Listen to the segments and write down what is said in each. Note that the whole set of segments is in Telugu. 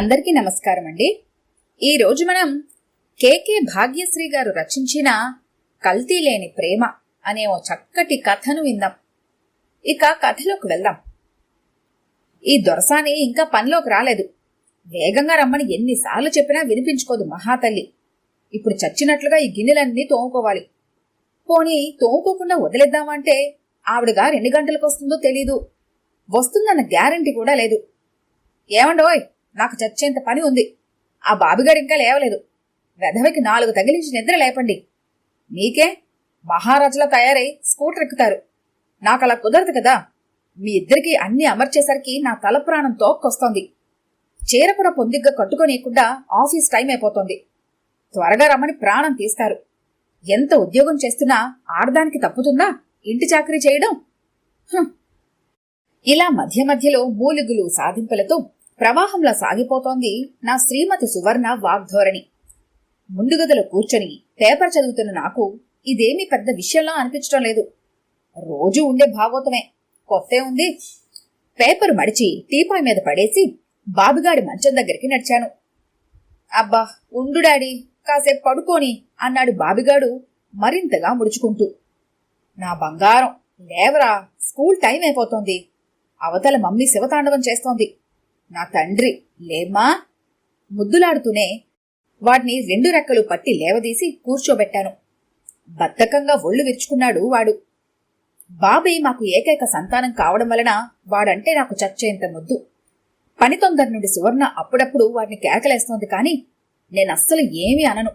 అందరికీ నమస్కారం అండి. ఈరోజు మనం కేకే భాగ్యశ్రీ గారు రచించిన కల్తీ లేని ప్రేమ అనే ఓ చక్కటి కథను విందాం. ఇక కథలోకి వెళ్దాం. ఈ దొరసాని ఇంకా పనిలోకి రాలేదు. వేగంగా రమ్మని ఎన్నిసార్లు చెప్పినా వినిపించుకోదు మహాతల్లి. ఇప్పుడు చచ్చినట్లుగా ఈ గిన్నెలన్నీ తోముకోవాలి. పోనీ తోముకోకుండా వదిలేద్దామంటే ఆవిడగా రెండు గంటలకు వస్తుందో తెలీదు. వస్తుందన్న గ్యారంటీ కూడా లేదు. ఏమండోయ్? నాకు చచ్చేంత పని ఉంది. ఆ బాబిగాడు ఇంకా లేవలేదు. వెధవికి నాలుగు తగిలించి నిద్ర లేపండి. మీకే మహారాజులా తయారై స్కూటర్ ఎక్కుతారు. నాకు అలా కుదరదు కదా. మీ ఇద్దరికి అన్ని అమర్చేసరికి నా తల ప్రాణం తోక్కొస్తోంది. చీర కూడా పొందిగ్గా కట్టుకోనీయకుండా ఆఫీస్ టైం అయిపోతోంది. త్వరగా రమ్మని ప్రాణం తీస్తారు. ఎంత ఉద్యోగం చేస్తున్నా ఆడదానికి తప్పుతుందా? ఇంటి చాకరీ చేయడం? ఇలా మధ్య మధ్యలో మూలుగులు సాధింపులతో ప్రవాహంలా సాగిపోతోంది నా శ్రీమతి సువర్ణ వాగ్ధోరణి. ముందుగదిలో కూర్చొని పేపర్ చదువుతున్న నాకు ఇదేమీ పెద్ద విషయంలా అనిపించడం లేదు. రోజూ ఉండే భాగవతమే కొత్తే ఉంది. పేపర్ మడిచి టీపాయ్ మీద పడేసి బాబుగాడి మంచం దగ్గరికి నడిచాను. అబ్బా ఉండు డాడీ కాసేపు పడుకోని అన్నాడు బాబిగాడు మరింతగా ముడుచుకుంటూ. నా బంగారం లేవరా స్కూల్ టైం అయిపోతోంది. అవతల మమ్మీ శివతాండవం చేస్తోంది. నా తండ్రి లేమ్మా ముద్దులాడుతూనే వాడిని రెండు రెక్కలు పట్టి లేవదీసి కూర్చోబెట్టాను. బద్ధకంగా ఒళ్ళు విరుచుకున్నాడు వాడు. బాబాయ్ మాకు ఏకైక సంతానం కావడం వలన వాడంటే నాకు చచ్చేంత ముద్దు. పని తొందర నుండి సువర్ణ అప్పుడప్పుడు వాడిని కేకలేస్తోంది కానీ నేనస్సలు ఏమీ అనను.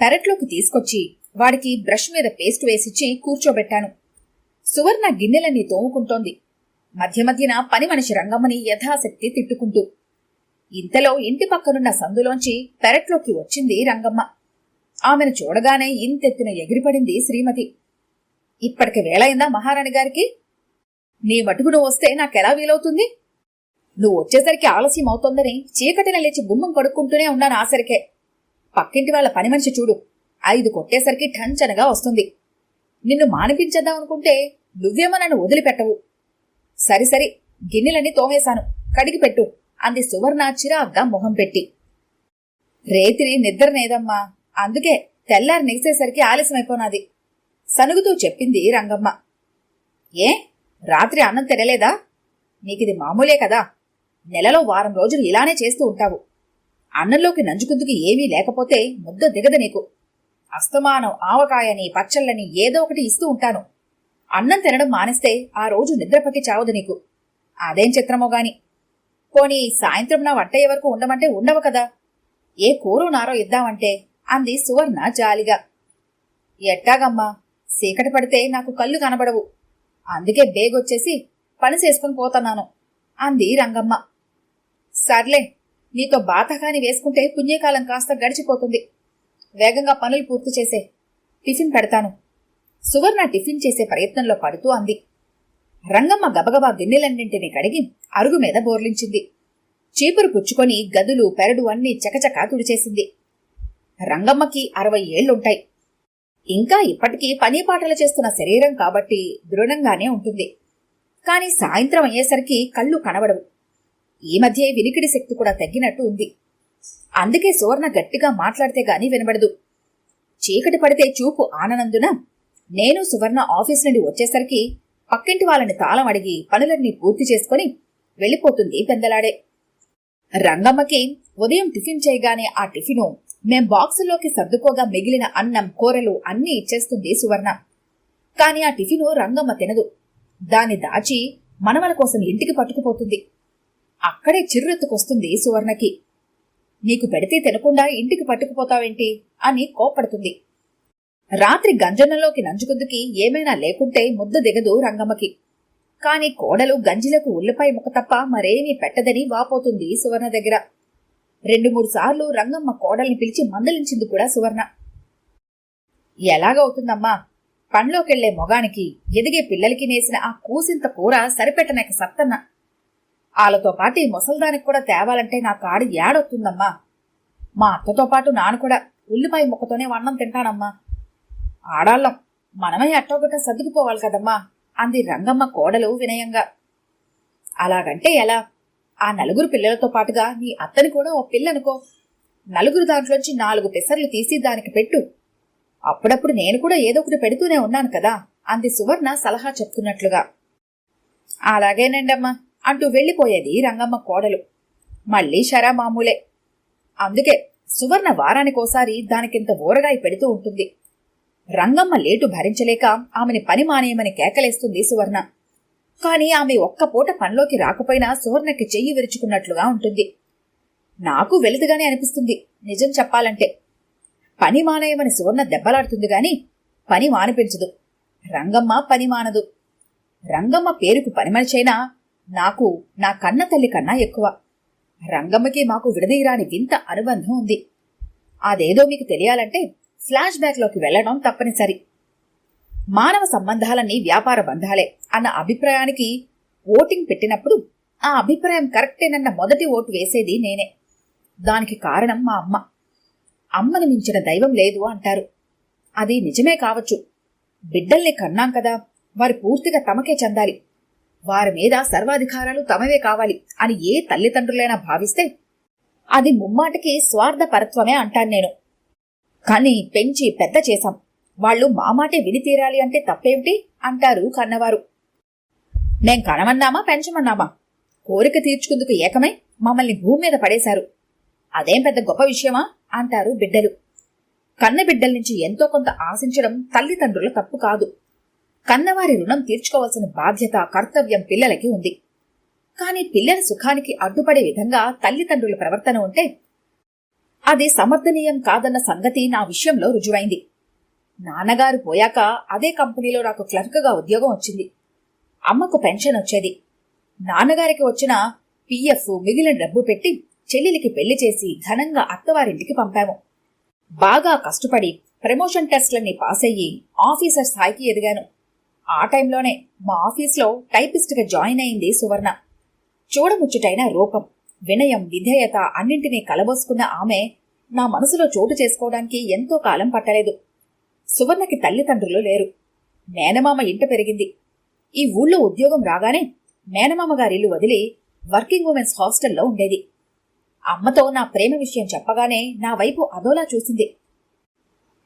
పెరట్లోకి తీసుకొచ్చి వాడికి బ్రష్ మీద పేస్ట్ వేసిచ్చి కూర్చోబెట్టాను. సువర్ణ గిన్నెలన్నీ తోముకుంటోంది. మధ్య మధ్యన పని మనిషి రంగమ్మని యథాశక్తి తిట్టుకుంటూ ఇంతలో ఇంటి పక్కనున్న సందులోంచి పెరట్లోకి వచ్చింది రంగమ్మ. ఆమెను చూడగానే ఇంతెత్తున ఎగిరిపడింది శ్రీమతి. ఇప్పటికి వేళయిందా మహారాణి గారికి? నీ మటుకు నువ్వు వస్తే నాకెలా వీలవుతుంది? నువ్వు వచ్చేసరికి ఆలస్యం అవుతోందని చీకటిన లేచి గుమ్మం కడుక్కుంటూనే ఉన్నాను ఆసరికే. పక్కింటి వాళ్ళ పని మనిషి చూడు ఐదు కొట్టేసరికి ఠంచనగా వస్తుంది. నిన్ను మానిపించేద్దాం అనుకుంటే నువ్వేమో నన్ను వదిలిపెట్టవు. సరి సరి గిన్నెలన్నీ తోమేశాను. కడిగి పెట్టు అంది సువర్ణ చిరాగ్గా మొహం పెట్టి. రేతిరి నిద్రనేదమ్మా అందుకే తెల్లారి నెగిసేసరికి ఆలస్యమైపోనాది. సనుగుతూ చెప్పింది రంగమ్మ. ఏ? రాత్రి అన్నం తినలేదా? నీకిది మామూలే కదా. నెలలో వారం రోజులు ఇలానే చేస్తూ ఉంటావు. అన్నంలోకి నంజుకుందుకు ఏమీ లేకపోతే ముద్ద దిగదు నీకు. అస్తమానం ఆవకాయని పచ్చళ్ళని ఏదో ఒకటి ఇస్తూ ఉంటాను. అన్నం తినడం మానేస్తే ఆ రోజు నిద్రపట్టి చావదు నీకు. అదేం చిత్రమో గాని. పోనీ సాయంత్రం నా వంట వరకు ఉండమంటే ఉండవు కదా. ఏ కూరు నారో ఇద్దామంటే అంది సువర్ణ జాలిగా. ఎట్టాగమ్మా చీకటి పడితే నాకు కళ్ళు కనబడవు. అందుకే బేగొచ్చేసి పని చేసుకుని పోతున్నాను అంది రంగమ్మ. సర్లే నీతో బాతకాని వేసుకుంటే పుణ్యకాలం కాస్త గడిచిపోతుంది. వేగంగా పనులు పూర్తి చేసే. టిఫిన్ పెడతాను. సువర్ణ టిఫిన్ చేసే ప్రయత్నంలో పడుతూ అంది. రంగమ్మ గబగబా గిన్నెలన్నింటినీ కడిగి అరుగు మీద బోర్లించింది. చీపురు పుచ్చుకొని గదులు పెరడు అన్నీ చకచకా తుడిచేసింది. రంగమ్మకి అరవై ఏళ్ళుంటాయి ఇంకా ఇప్పటికీ పనిపాటలు చేస్తున్న శరీరం కాబట్టి దృఢంగానే ఉంటుంది. కాని సాయంత్రం అయ్యేసరికి కళ్ళు కనబడవు. ఈ మధ్య వినికిడి శక్తి కూడా తగ్గినట్టు ఉంది. అందుకే సువర్ణ గట్టిగా మాట్లాడితే గాని వినబడదు. చీకటి పడితే చూపు ఆననందున నేను సువర్ణ ఆఫీస్ నుండి వచ్చేసరికి పక్కింటి వాళ్ళని తాళం అడిగి పనులన్నీ పూర్తి చేసుకుని వెళ్ళిపోతుంది పెందలాడే. రంగమ్మకి ఉదయం టిఫిన్ చేయగానే ఆ టిఫిను మేం బాక్సుల్లోకి సర్దుకోగా మిగిలిన అన్నం కూరలు అన్నీ ఇచ్చేస్తుంది సువర్ణ. కాని ఆ టిఫిను రంగమ్మ తినదు. దాన్ని దాచి మనవల కోసం ఇంటికి పట్టుకుపోతుంది. అక్కడే చిర్రెత్తుకొస్తుంది సువర్ణకి. నీకు పెడితే తినకుండా ఇంటికి పట్టుకుపోతావేంటి? అని కోపడుతుంది రాత్రి గంజనంలోకి నంజుకుందుకి ఏమైనా లేకుంటే ముద్ద దిగదు రంగమ్మకి. కాని కోడలు గంజిలకు ఉల్లిపాయ ముక్క తప్ప మరేమీ పెట్టదని వాపోతుంది సువర్ణ దగ్గర. రెండు మూడు సార్లు రంగమ్మ కోడల్ని పిలిచి మందలించింది కూడా సువర్ణ. ఎలాగవుతుందమ్మా? పండ్లోకెళ్ళే మొగానికి ఎదిగే పిల్లలకి నేసిన ఆ కూసింత కూర సరిపెట్టనక సత్తన్న. వాళ్ళతో పాటు ఈ ముసల్దానికి కూడా తేవాలంటే నా కాడి ఏడొస్తుందమ్మా మా అత్తతో పాటు నాను కూడా ఉల్లిపాయ ముక్కతోనే వన్నం తింటానమ్మా. ఆడాళ్ళం మనమే అట్టోగట సర్దుకుపోవాలి కదమ్మా అంది రంగమ్మ కోడలు వినయంగా. అలాగంటే ఎలా? ఆ నలుగురు పిల్లలతో పాటుగా నీ అత్తని కూడా ఓ పిల్లనుకో. నలుగురు దాంట్లోంచి నాలుగు పెసర్లు తీసి దానికి పెట్టు. అప్పుడప్పుడు నేను కూడా ఏదో ఒకటి పెడుతూనే ఉన్నాను కదా అంది సువర్ణ సలహా చెప్తున్నట్లుగా. అలాగేనండమ్మా అంటూ వెళ్ళిపోయేది రంగమ్మ కోడలు. మళ్ళీ షరా మామూలే అందుకే సువర్ణ వారానికోసారి దానికింత ఊరగాయ పెడుతూ ఉంటుంది. రంగమ్మ లేటు భరించలేక ఆమెని పని మానేయమని కేకలేస్తుంది సువర్ణ. కాని ఆమె ఒక్క పూట పనిలోకి రాకపోయినా సువర్ణకి చెయ్యి విరుచుకున్నట్లుగా ఉంటుంది. నాకు వెలుదుగానే అనిపిస్తుంది నిజం చెప్పాలంటే. పని మానేయమని సువర్ణ దెబ్బలాడుతుంది గాని పని మానిపించదు. రంగమ్మ పని మానదు. రంగమ్మ పేరుకు పని మనిషైనా నాకు నా కన్న తల్లి కన్నా ఎక్కువ. రంగమ్మకి మాకు విడదీయరాని వింత అనుబంధం ఉంది. అదేదో మీకు తెలియాలంటే ఫ్లాష్ బ్యాక్లోకి వెళ్ళడం తప్పనిసరి. మానవ సంబంధాలన్నీ వ్యాపార బంధాలే అన్న అభిప్రాయానికి ఓటింగ్ పెట్టినప్పుడు ఆ అభిప్రాయం కరెక్టేనన్న మొదటి ఓటు వేసేది నేనే. దానికి కారణం మా అమ్మ. అమ్మని మించిన దైవం లేదు అంటారు. అది నిజమే కావచ్చు. బిడ్డల్ని కన్నాం కదా వారి పూర్తిగా తమకే చెందాలి. వారి మీద సర్వాధికారాలు తమవే కావాలి అని ఏ తల్లిదండ్రులైనా భావిస్తే అది ముమ్మాటికి స్వార్థపరత్వమే అంటాను నేను. కానీ పెంచి పెద్ద చేశాం. వాళ్ళు మా మాటే విని తీరాలి అంటే తప్పేమిటి? అంటారు కన్నవారు. మేం కనమన్నామా పెంచమన్నామా? కోరిక తీర్చుకుందుకు ఏకమై మమ్మల్ని భూమి మీద పడేశారు. అదేం పెద్ద గొప్ప విషయమా? అంటారు బిడ్డలు. కన్న బిడ్డల నుంచి ఎంతో కొంత ఆశించడం తల్లిదండ్రుల తప్పు కాదు. కన్నవారి రుణం తీర్చుకోవాల్సిన బాధ్యత కర్తవ్యం పిల్లలకి ఉంది. కానీ పిల్లల సుఖానికి అడ్డుపడే విధంగా తల్లిదండ్రుల ప్రవర్తన ఉంటే అది సమర్థనీయం కాదన్న సంగతి నా విషయంలో రుజువైంది. నాన్నగారు పోయాక అదే కంపెనీలో నాకు క్లర్క్గా ఉద్యోగం వచ్చింది. అమ్మకు పెన్షన్ వచ్చేది. నాన్నగారికి వచ్చిన పిఎఫ్ మిగిలిన డబ్బు పెట్టి చెల్లెలికి పెళ్ళి చేసి ఘనంగా అత్తవారింటికి పంపాము. బాగా కష్టపడి ప్రమోషన్ టెస్ట్లన్నీ పాస్ అయ్యి ఆఫీసర్ స్థాయికి ఎదిగాను. ఆ టైంలోనే మా ఆఫీస్లో టైపిస్ట్గా జాయిన్ అయింది సువర్ణ. చూడముచ్చుటైన రూపం. వినయం విధేయత అన్నింటినీ కలబోసుకున్న ఆమె నా మనసులో చోటు చేసుకోవడానికి ఎంతో కాలం పట్టలేదు. సువర్ణకి తల్లిదండ్రులు లేరు. మేనమామ ఇంట పెరిగింది. ఈ ఊళ్ళో ఉద్యోగం రాగానే మేనమామ గారిల్లు వదిలి వర్కింగ్ ఉమెన్స్ హాస్టల్లో ఉండేది. అమ్మతో నా ప్రేమ విషయం చెప్పగానే నా వైపు అదోలా చూసింది.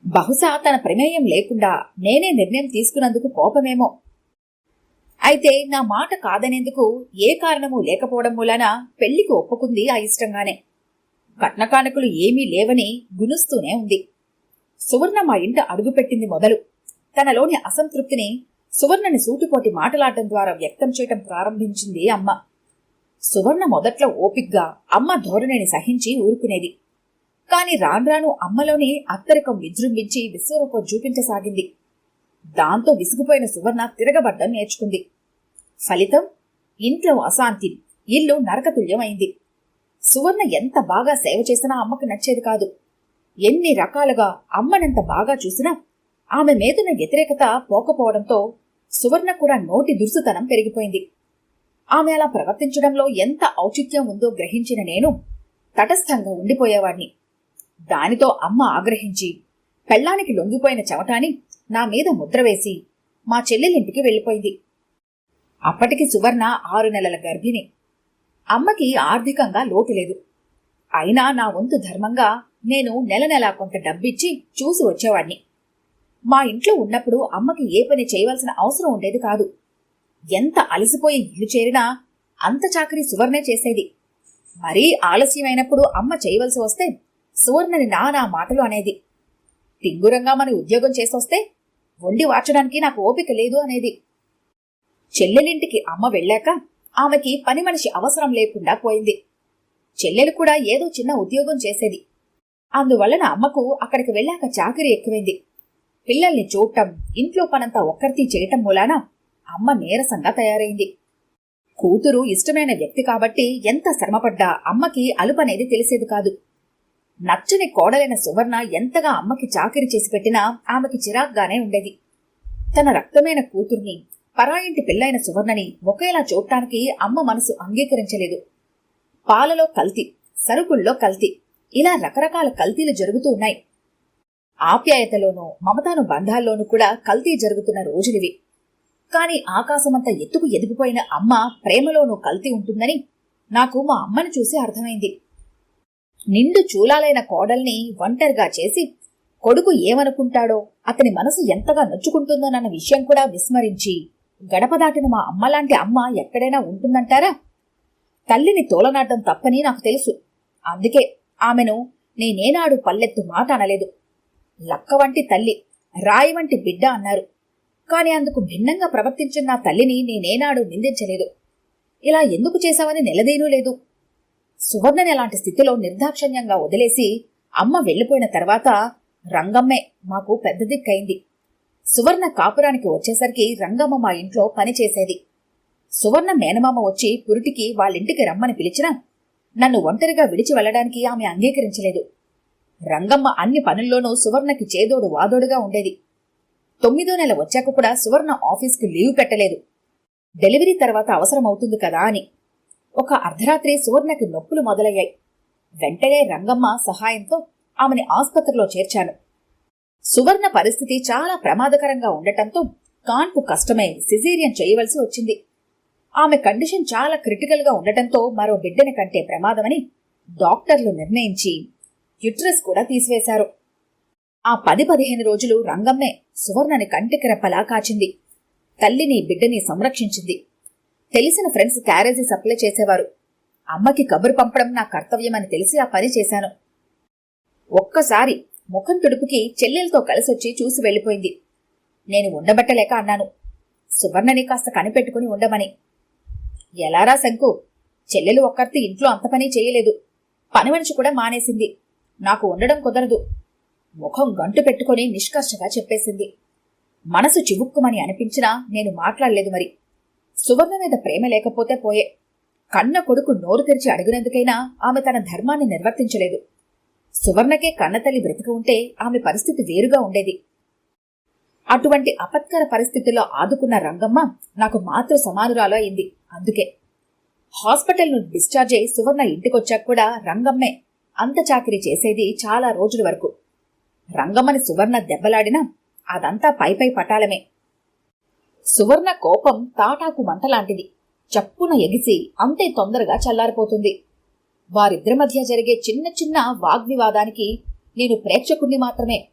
బహుశా తన ప్రమేయం లేకుండా నేనే నిర్ణయం తీసుకున్నందుకు కోపమేమో. అయితే నా మాట కాదనేందుకు ఏ కారణమూ లేకపోవడం మూలాన పెళ్ళికి ఒప్పుకుంది ఆ ఇష్టంగానే. కట్నకానుకలు ఏమీ లేవని గునుస్తూనే ఉంది. సువర్ణ మా ఇంట అడుగుపెట్టింది మొదలు. తనలోని అసంతృప్తిని సువర్ణని సూటిపోటి మాటలాడటం ద్వారా వ్యక్తం చేయటం ప్రారంభించింది అమ్మ. సువర్ణ మొదట్లో ఓపిగ్గా అమ్మ ధోరణిని సహించి ఊరుకునేది. కాని రాన్రాను అమ్మలోని అత్తరికం విజృంభించి విశ్వరూపం చూపించసాగింది. దాంతో విసిగిపోయిన సువర్ణ తిరగబడ్డం నేర్చుకుంది. ఫలితం ఇంట్లో అశాంతి ఇల్లు నరకతుల్యమైంది. సువర్ణ ఎంత బాగా సేవ చేసినా అమ్మకు నచ్చేది కాదు. ఎన్ని రకాలుగా అమ్మనంత బాగా చూసినా ఆమె మీదున్న వ్యతిరేకత పోకపోవడంతో సువర్ణ కూడా నోటి దుర్సుతనం పెరిగిపోయింది. ఆమె అలా ప్రవర్తించడంలో ఎంత ఔచిత్యం ఉందో గ్రహించిన నేను తటస్థంగా ఉండిపోయేవాణ్ణి. దానితో అమ్మ ఆగ్రహించి పెళ్ళానికి లొంగిపోయిన చెమటాని నా మీద ముద్ర వేసి మా చెల్లెలింటికి వెళ్ళిపోయింది. అప్పటికి సువర్ణ ఆరు నెలల గర్భిణి. అమ్మకి ఆర్థికంగా లోటు లేదు. అయినా నా వంతు ధర్మంగా నేను నెల నెలా కొంత డబ్బిచ్చి చూసి వచ్చేవాణ్ణి మా ఇంట్లో ఉన్నప్పుడు అమ్మకి ఏ పని చేయవలసిన అవసరం ఉండేది కాదు. ఎంత అలసిపోయి ఇల్లు చేరినా అంత చాకరీ సువర్ణే చేసేది. మరీ ఆలస్యమైనప్పుడు అమ్మ చేయవలసి వస్తే సువర్ణని నానా మాటలు అనేది. తింగురంగా మన ఉద్యోగం చేసొస్తే వండి వార్చడానికి నాకు ఓపిక లేదు అనేది. చెల్లెలింటికి అమ్మ వెళ్ళాక ఆమెకి పని మనిషి అవసరం లేకుండా పోయింది. చెల్లెలు కూడా ఏదో చిన్న ఉద్యోగం చేసేది. అందువలన అమ్మకు అక్కడికి వెళ్ళాక చాకరీ ఎక్కువైంది. పిల్లల్ని చూడటం ఇంట్లో పనంతా ఒక్కరితీ చేయటం మూలాన అమ్మ నీరసంగా తయారైంది. కూతురు ఇష్టమైన వ్యక్తి కాబట్టి ఎంత శ్రమపడ్డా అమ్మకి అలుపనేది తెలిసేది కాదు. నచ్చని కోడలైన సువర్ణ ఎంతగా అమ్మకి చాకరీ చేసి పెట్టినా ఆమెకి చిరాగ్గానే ఉండేది. తన రక్తమైన కూతుర్ని పరాయింటి పిల్లైన సువర్ణని ఒకేలా చూడటానికి అమ్మ మనసు అంగీకరించలేదు. పాలలో కల్తీ సరుకుల్లో కల్తీ ఇలా రకరకాల కల్తీలు జరుగుతూ ఉన్నాయి. ఆప్యాయతలోనూ మమతాను బంధాల్లోనూ కూడా కల్తీ జరుగుతున్న రోజులివి. కాని ఆకాశమంత ఎత్తుకు ఎదిగిపోయిన అమ్మ ప్రేమలోనూ కల్తీ ఉంటుందని నాకు మా అమ్మని చూసి అర్థమైంది. నిండు చూలాలైన కోడల్ని ఒంటరిగా చేసి కొడుకు ఏమనుకుంటాడో అతని మనసు ఎంతగా నొచ్చుకుంటుందోనన్న విషయం కూడా విస్మరించి గడప దాటిన మా అమ్మలాంటి అమ్మ ఎక్కడైనా ఉంటుందంటారా? తల్లిని తోలనాడడం తప్పని నాకు తెలుసు. అందుకే ఆమెను నేనేనాడు పల్లెత్తు మాట అనలేదు. లక్క వంటి తల్లి రాయి వంటి బిడ్డ అన్నారు. కాని అందుకు భిన్నంగా ప్రవర్తించిన నా తల్లిని నేనేనాడు నిందించలేదు. ఇలా ఎందుకు చేశావని నిలదీనూ లేదు. సువర్ణని అలాంటి స్థితిలో నిర్దాక్షణ్యంగా వదిలేసి అమ్మ వెళ్ళిపోయిన తర్వాత రంగమ్మే మాకు పెద్ద దిక్కైంది సువర్ణ కాపురానికి వచ్చేసరికి రంగమ్మ మా ఇంట్లో పనిచేసేది సువర్ణ మేనమామ వచ్చి పురిటికి వాళ్ళింటికి రమ్మని పిలిచినా నన్ను ఒంటరిగా విడిచి వెళ్ళడానికి ఆమె అంగీకరించలేదు. రంగమ్మ అన్ని పనుల్లోనూ సువర్ణకి చేదోడు వాదోడుగా ఉండేది. తొమ్మిదో నెల వచ్చాక కూడా సువర్ణ ఆఫీస్కి లీవ్ పెట్టలేదు. డెలివరీ తర్వాత అవసరమవుతుంది కదా అని. ఒక అర్ధరాత్రి సువర్ణకి నొప్పులు మొదలయ్యాయి. వెంటనే రంగమ్మ సహాయంతో ఆమెని ఆసుపత్రిలో చేర్చాను. సువర్ణ పరిస్థితి చాలా ప్రమాదకరంగా ఉండటంతో కాన్పు కష్టమై సిజేరియన్ చేయవలసి వచ్చింది. ఆమె కండిషన్ చాలా క్రిటికల్గా ఉండటంతో మరో బిడ్డని కంటే ప్రమాదమని డాక్టర్లు నిర్ణయించి యుట్రస్ కూడా తీసివేశారు. ఆ పది పదిహేను రోజులు రంగమ్మే సువర్ణని కంటికి రెప్పలా కాచింది. తల్లిని బిడ్డని సంరక్షించింది. తెలిసిన ఫ్రెండ్స్ క్యారేజీ సప్లై చేసేవారు. అమ్మకి కబురు పంపడం నా కర్తవ్యమని తెలిసి ఆ పని చేశాను. ఒక్కసారి ముఖం తుడుపుకి చెల్లెలతో కలిసొచ్చి చూసి వెళ్ళిపోయింది. నేను ఉండబట్టలేక అన్నాను. సువర్ణని కాస్త కనిపెట్టుకుని ఉండమని. ఎలారా శంకు? చెల్లెలు ఒక్కర్తి ఇంట్లో అంత పని చేయలేదు. పని మనిషి కూడా మానేసింది. నాకు ఉండడం కుదరదు. ముఖం గంటు పెట్టుకుని నిష్కర్షగా చెప్పేసింది. మనసు చివుక్కుమని అనిపించినా నేను మాట్లాడలేదు మరి. సువర్ణ మీద ప్రేమ లేకపోతే పోయే. కన్న కొడుకు నోరు తెరిచి అడిగినందుకైనా ఆమె తన ధర్మాన్ని నిర్వర్తించలేదు. సువర్ణకే కన్నతల్లి బ్రతికి ఉంటే ఆమె పరిస్థితి వేరుగా ఉండేది. అటువంటి అపత్కర పరిస్థితుల్లో ఆదుకున్న రంగమ్మ నాకు మాతృ సమానురాలు అయింది. అందుకే హాస్పిటల్ నుండి డిశ్చార్జ్ అయి సువర్ణ ఇంటికొచ్చాక కూడా రంగమ్మే అంత చాకరీ చేసేది చాలా రోజుల వరకు. రంగమ్మని సువర్ణ దెబ్బలాడినా అదంతా పైపై పటాలమే. సువర్ణ కోపం తాటాకు మంటలాంటిది. చప్పున ఎగిసి అంతే తొందరగా చల్లారిపోతుంది. వారిద్దరి మధ్య జరిగే చిన్న చిన్న వాగ్వివాదానికి నేను ప్రేక్షకుణ్ణి మాత్రమే.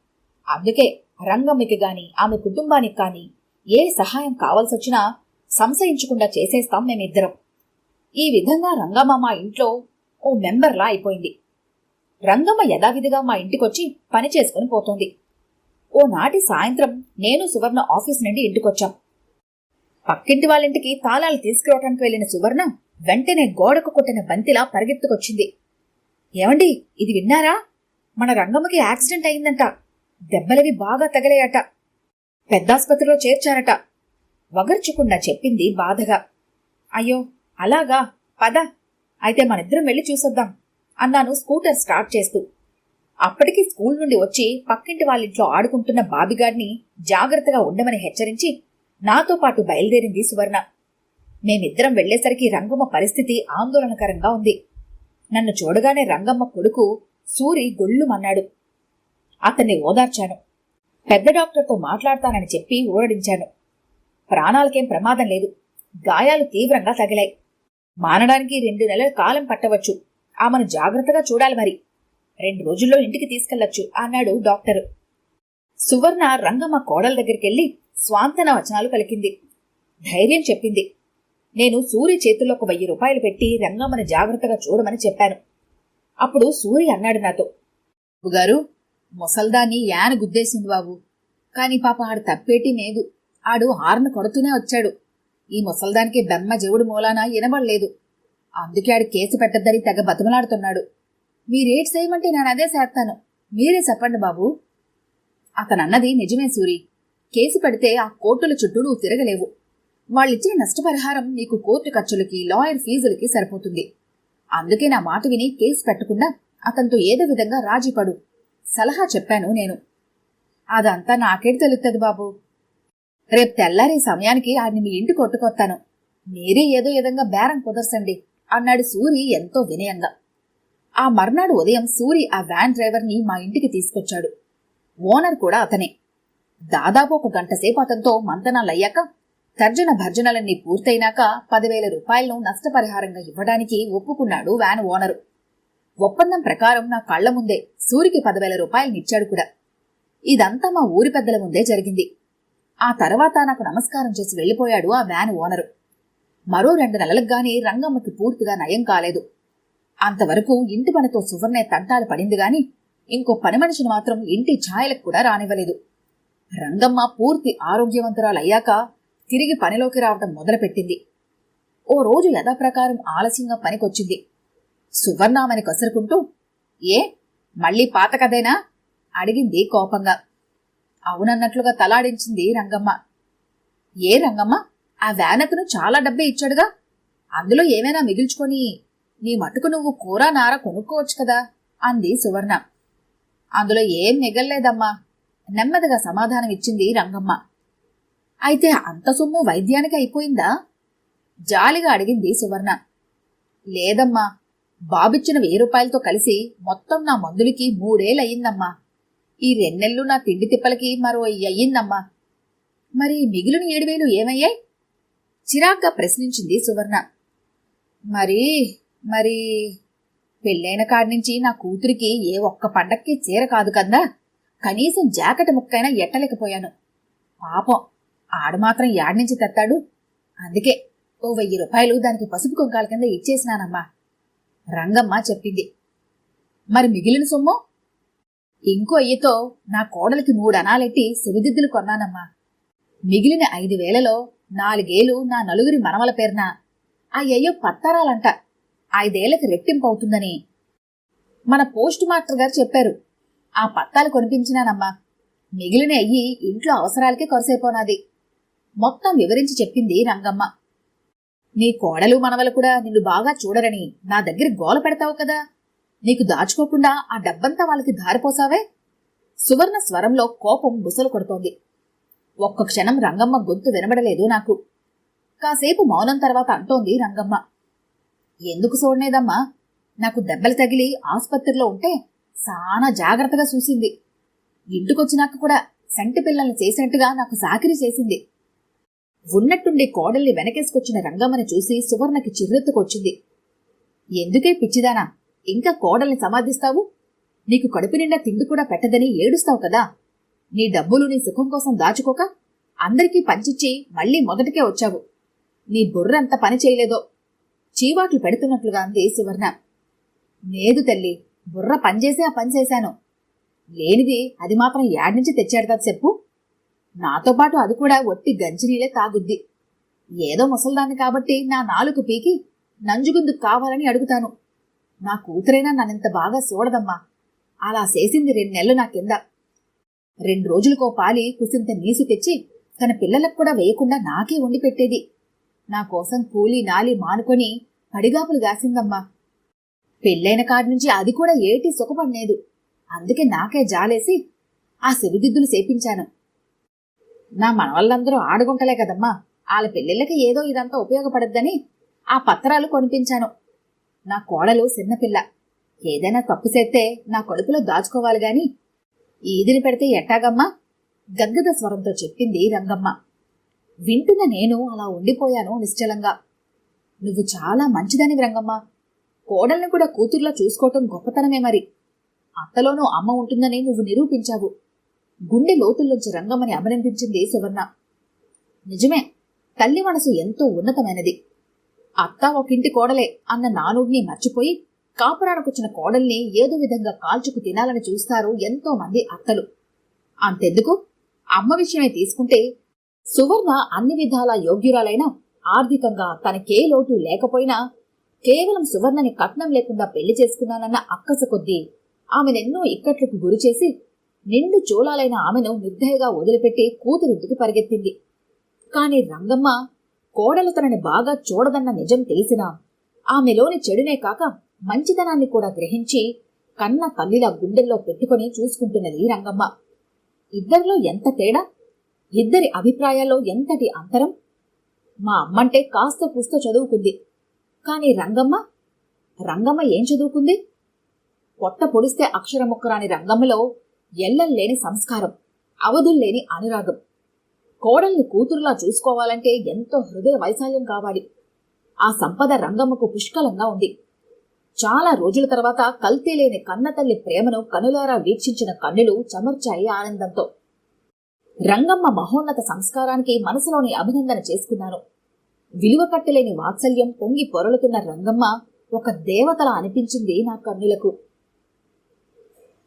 అందుకే రంగమ్మకి గాని ఆమె కుటుంబానికి కానీ ఏ సహాయం కావాల్సొచ్చినా సంశయించకుండా చేసేస్తాం మేమిద్దరం. ఈ విధంగా రంగమ్మ మా ఇంట్లో ఓ మెంబర్లా అయిపోయింది. రంగమ్మ యథావిధిగా మా ఇంటికొచ్చి పని చేసుకుని పోతోంది. ఓ నాటి సాయంత్రం నేను సువర్ణ ఆఫీస్ నుండి ఇంటికొచ్చాం. పక్కింటి వాళ్ళింటికి తాళాలు తీసుకురావటానికి వెళ్ళిన సువర్ణ వెంటనే గోడకు కొట్టిన బంతిలా పరిగెత్తుకొచ్చింది. ఏమండి ఇది విన్నారా? మన రంగమ్మకి యాక్సిడెంట్ అయిందంట. దెబ్బలవి బాగా తగలాయట. పెద్దాసుపత్రిలో చేర్చారట. వగర్చుకుండా చెప్పింది బాధగా. అయ్యో అలాగా? పద. అయితే మనిద్దరం వెళ్ళి చూసొద్దాం అన్నాను స్కూటర్ స్టార్ట్ చేస్తూ. అప్పటికి స్కూల్ నుండి వచ్చి పక్కింటి వాళ్ళింట్లో ఆడుకుంటున్న బాబిగాడిని జాగ్రత్తగా ఉండమని హెచ్చరించి నాతో పాటు బయలుదేరింది సువర్ణ. మేమిద్దరం వెళ్ళేసరికి రంగమ్మ పరిస్థితి ఆందోళనకరంగా ఉంది. నన్ను చూడగానే రంగమ్మ కొడుకు సూరి గొల్లుమన్నాడు. అతన్ని ఓదార్చాను. పెద్ద డాక్టర్తో మాట్లాడతానని చెప్పి ఊరడించాను. ప్రాణాలకేం ప్రమాదం లేదు. గాయాలు తీవ్రంగా తగిలాయి. మానడానికి రెండు నెలల కాలం పట్టవచ్చు. ఆమెను జాగ్రత్తగా చూడాలి మరి. రెండు రోజుల్లో ఇంటికి తీసుకెళ్ళొచ్చు అన్నాడు డాక్టర్. సువర్ణ రంగమ్మ కోడల దగ్గరికెళ్ళి స్వాంతన వచనాలు పలికింది. ధైర్యం చెప్పింది. నేను సూరి చేతుల్లో ఒక వెయ్యి రూపాయలు పెట్టి రంగమ్మని జాగ్రత్తగా చూడమని చెప్పాను. అప్పుడు సూరి అన్నాడు నాతో గారు ముసల్దాన్ని యాన గుద్దేసింది బాబు. కాని పాప ఆడు తప్పేటి లేదు. ఆడు హార్న్ కొడుతూనే వచ్చాడు. ఈ ముసల్దానికి బెమ్మ జవుడు మూలాన వినబడలేదు. అందుకే ఆడు కేసు పెట్టద్దని తెగ బతుమలాడుతున్నాడు. మీరేట్ చేయమంటే నేను అదే చేస్తాను. మీరే చెప్పండి బాబు. అతనన్నది నిజమే సూరి. కేసు పెడితే ఆ కోర్టుల చుట్టూ నువ్వు తిరగలేవు. వాళ్ళిచ్చిన నష్టపరిహారం నీకు కోర్టు ఖర్చులకి లాయర్ ఫీజులకి సరిపోతుంది. అందుకే నా మాట విని కేసు పెట్టకుండా అతనితో ఏదో విధంగా రాజీపడు. సలహా చెప్పాను నేను. అదంతా నాకేడు తెలుస్తుంది బాబు? రేపు తెల్లారే సమయానికి ఆడిని మీ ఇంటి కొట్టుకొత్తాను. మీరే ఏదో విధంగా బేరం కుదర్సండి అన్నాడు సూరి ఎంతో వినయంగా. ఆ మర్నాడు ఉదయం సూరి ఆ వ్యాన్ డ్రైవర్ని మా ఇంటికి తీసుకొచ్చాడు. ఓనర్ కూడా అతనే. దాదాపు ఒక గంట సేపు అతనితో మంతనాలయ్యాక తర్జన భర్జనలన్నీ పూర్తయినాక పదివేల రూపాయలను నష్టపరిహారంగా ఇవ్వడానికి ఒప్పుకున్నాడు వ్యాన్ ఓనరు. ఒప్పందం ప్రకారం నా కళ్ళ ముందే సూరికి పదివేల రూపాయలనిచ్చాడు కూడా. ఇదంతా మా ఊరి పెద్దల ముందే జరిగింది. ఆ తర్వాత నాకు నమస్కారం చేసి వెళ్ళిపోయాడు ఆ వ్యాన్ ఓనరు. మరో రెండు నెలలకు గాని రంగమ్మకి పూర్తిగా నయం కాలేదు. అంతవరకు ఇంటి పనితో సువర్ణే తంటాలు పడింది గాని ఇంకో పని మనిషిని మాత్రం ఇంటి ఛాయలకు కూడా రానివ్వలేదు. రంగమ్మ పూర్తి ఆరోగ్యవంతురాలయ్యాక తిరిగి పనిలోకి రావటం మొదలుపెట్టింది. ఓ రోజు యథాప్రకారం ఆలస్యంగా పనికొచ్చింది. సువర్ణామని కసురుకుంటూ ఏ మళ్ళీ పాత కదేనా అడిగింది కోపంగా. అవునన్నట్లుగా తలాడించింది రంగమ్మ. ఏ రంగమ్మ? ఆ వ్యానకును చాలా డబ్బే ఇచ్చాడుగా. అందులో ఏమైనా మిగిల్చుకొని నీ మటుకు నువ్వు కూర నార కొనుక్కోవచ్చు కదా? అంది సువర్ణ. అందులో ఏం మిగల్లేదమ్మా. నెమ్మదిగా సమాధానం ఇచ్చింది రంగమ్మ. అయితే అంత సొమ్ము వైద్యానికి అయిపోయిందా? జాలిగా అడిగింది సువర్ణ. లేదమ్మా బాబిచ్చిన వెయ్యి రూపాయలతో కలిసి మొత్తం నా మందులకి మూడేళ్ళయ్యిందమ్మా. ఈ రెండెళ్ళు నా తిండి తిప్పలకి మరో అయ్యిందమ్మా. మరి మిగిలిన ఏడు వేలు ఏమయ్యాయి? చిరాగ్గా ప్రశ్నించింది సువర్ణ. మరి మరి పెళ్ళైన కాడి నుంచి నా కూతురికి ఏ ఒక్క పండక్కి చీర కాదు కదా. కనీసం జాకెట్ ముక్కైనా ఎట్టలేకపోయాను. పాపం. ఆడు మాత్రం యాడ్ నుంచి తెత్తాడు. అందుకే ఓ వెయ్యి రూపాయలు దానికి పసుపు కుంకాల కింద ఇచ్చేసినానమ్మా. రంగమ్మ చెప్పింది. మరి మిగిలిన సొమ్ము? ఇంకో అయ్యతో నా కోడలికి మూడు అనాలెట్టి సెవిదిద్దులు కొన్నానమ్మా. మిగిలిన ఐదు వేలలో నాలుగేలు నా నలుగురి మనమల పేరున. ఆ అయ్యో పత్తారాలంట. ఐదేళ్ళకి రెట్టింపు అవుతుందని. మన పోస్ట్ మాస్టర్ గారు చెప్పారు. ఆ పత్తాలు కొనిపించినానమ్మా. మిగిలిన అయ్యి ఇంట్లో అవసరాలకే కొరసైపోనాది. మొత్తం వివరించి చెప్పింది రంగమ్మ. నీ కోడలు మనవలు కూడా నిన్ను బాగా చూడరని నా దగ్గర గోల పెడతావు కదా? నీకు దాచుకోకుండా ఆ డబ్బంతా వాళ్ళకి ధారిపోసావే? సువర్ణ స్వరంలో కోపం బుసలు కొడుతోంది. ఒక్క క్షణం రంగమ్మ గొంతు వినబడలేదు నాకు. కాసేపు మౌనం తర్వాత అంటోంది రంగమ్మ. ఎందుకు చూడలేదమ్మా? నాకు దెబ్బలు తగిలి ఆసుపత్రిలో ఉంటే సానా జాగ్రత్తగా చూసింది. ఇంటికొచ్చినాక కూడా సంటి పిల్లల్ని చేసినట్టుగా నాకు సాకిరి చేసింది. ఉన్నట్టుండి కోడల్ని వెనకేసుకొచ్చిన రంగమ్మని చూసి సువర్ణకి చిర్రెత్తుకొచ్చింది. ఎందుకే పిచ్చిదానా? ఇంకా కోడల్ని సమాధిస్తావు? నీకు కడుపు నిండా తిండి కూడా పెట్టదని ఏడుస్తావు కదా? నీ డబ్బులు నీ సుఖం కోసం దాచుకోక? అందరికీ పంచిచ్చి మళ్ళీ మొదటికే వచ్చావు. నీ బుర్రంత పని చేయలేదో? చీవాట్లు పెడుతున్నట్లుగా అంది సువర్ణ. లేదు తల్లి బుర్ర పనిచేసే ఆ పని చేశాను. లేనిది అది మాత్రం యాడ్నుంచి తెచ్చాడు కదా చెప్పు. నాతో పాటు అది కూడా ఒట్టి గంజినీలే తాగుద్ది. ఏదో ముసల్దాన్ని కాబట్టి నా నాలుగు పీకి నంజుగుందుకు కావాలని అడుగుతాను. నా కూతురైనా నన్నింత బాగా చూడదమ్మా అలా చేసింది రెండు నెలలు నా కింద. రెండు రోజులకో పాలి కుసింత నీసు తెచ్చి తన పిల్లలకు కూడా వేయకుండా నాకే వండి పెట్టేది. నా కోసం కూలి నాలి మానుకొని పడిగాపులు గాసిందమ్మా. పెళ్ళైన కాడి నుంచి అది కూడా ఏటి సుఖపడలేదు. అందుకే నాకే జాలేసి ఆ సెవిదిద్దులు సేపించాను నా మనవాళ్ళందరూ ఆడుగుంటలే కదమ్మా. వాళ్ళ పెళ్ళిళ్ళకి ఏదో ఇదంతా ఉపయోగపడద్దని ఆ పత్రాలు కొనిపించాను. నా కోడలు చిన్నపిల్ల. ఏదైనా తప్పు చేస్తే నా కడుపులో దాచుకోవాలి గాని ఈదిని పెడితే ఎట్టాగమ్మా? గద్గద స్వరంతో చెప్పింది రంగమ్మ. వింటున్న నేను అలా ఉండిపోయాను నిశ్చలంగా. నువ్వు చాలా మంచిదని రంగమ్మ. కోడల్ని కూడా కూతుర్లా చూసుకోవటం గొప్పతనమే మరి. అత్తలోనూ అమ్మ ఉంటుందని నువ్వు నిరూపించావు. గుండె లోతుల్లోంచి రంగమని అభినందించింది సువర్ణ. నిజమే తల్లి మనసు ఎంతో ఉన్నతమైనది. అత్త ఒకింటి కోడలే అన్న నానుడిని మర్చిపోయి కాపురానికొచ్చిన కోడల్ని ఏదో విధంగా కాల్చుకు తినాలని చూస్తారు ఎంతో మంది అత్తలు. అంతెందుకు? అమ్మ విషయమే తీసుకుంటే సువర్ణ అన్ని విధాల యోగ్యురాలైన ఆర్థికంగా తనకే లోటు లేకపోయినా కేవలం సువర్ణని కట్నం లేకుండా పెళ్ళి చేసుకున్నానన్న అక్కస కొద్దీ ఆమెనెన్నో ఇక్కట్లకు గురిచేసి నిండు చూలాలైన ఆమెను నిర్దయగా వదిలిపెట్టి కూతురింటికి పరిగెత్తింది. కాని రంగమ్మ కోడలు తనని బాగా చూడదన్న నిజం తెలిసినా ఆమెలోని చెడునే కాక మంచితనాన్ని కూడా గ్రహించి కన్న తల్లిలా గుండెల్లో పెట్టుకుని చూసుకుంటున్నది రంగమ్మ. ఇద్దరిలో ఎంత తేడా? ఇద్దరి అభిప్రాయాల్లో ఎంతటి అంతరం? మా అమ్మంటే కాస్త పుస్త చదువుకుంది. కాని రంగమ్మ? రంగమ్మ ఏం చదువుకుంది? పొట్ట పొడిస్తే అక్షరముక్కరాని రంగమ్మలో ఎల్లంలేని సంస్కారం అవధుల్లేని అనురాగం. కోడల్ని కూతురులా చూసుకోవాలంటే ఎంతో హృదయ వైశాల్యం కావాలి. ఆ సంపద రంగమ్మకు పుష్కలంగా ఉంది. చాలా రోజుల తర్వాత కల్తీ లేని కన్నతల్లి ప్రేమను కనులారా వీక్షించిన కన్నులు చమర్చాయి ఆనందంతో. రంగమ్మ మహోన్నత సంస్కారానికి మనసులోని అభినందన చేసుకున్నాను. విలువ కట్టలేని వాత్సల్యం పొంగి పొరలుతున్న రంగమ్మ ఒక దేవతలా అనిపించింది నా కన్నులకు.